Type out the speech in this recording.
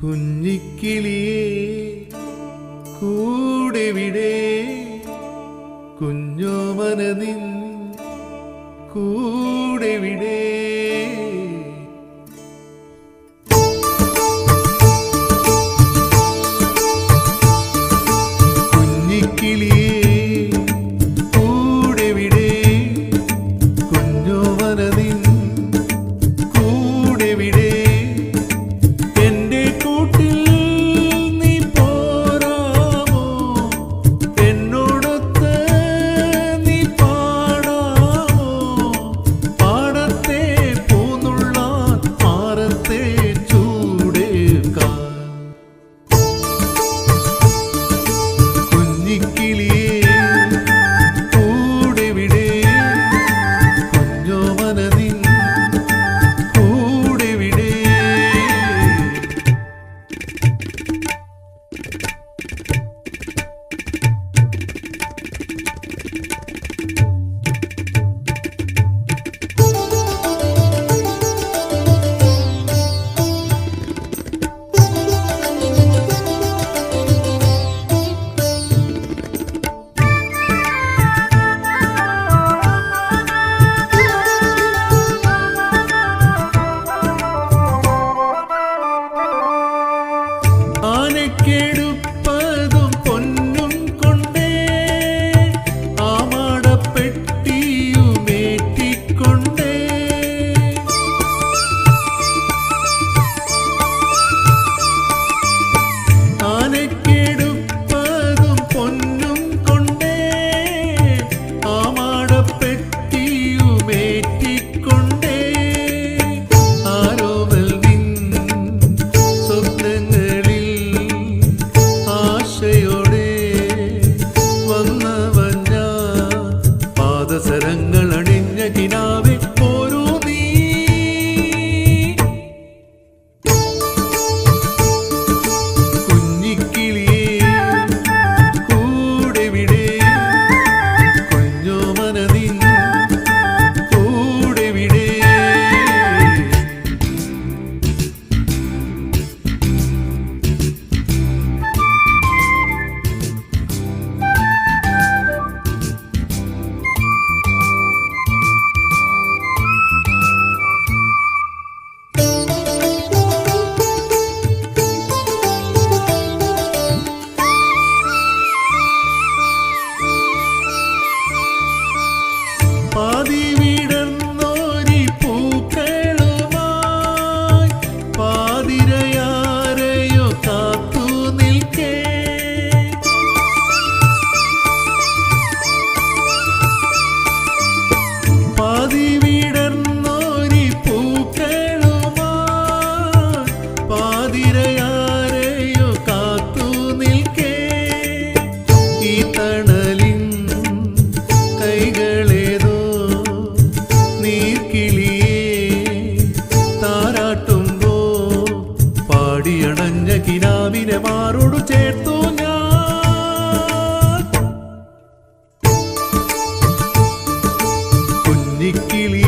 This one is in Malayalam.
കുഞ്ഞിക്കിളിയേ കൂടെവിടെ കുഞ്ഞോമന നിൻ കൂടെവിടെ കുഞ്ഞിക്കിളിയേ Oh. ആത്മാവിനെ മാറോടു ചേർത്തു ഞാൻ. കുഞ്ഞിക്കിളി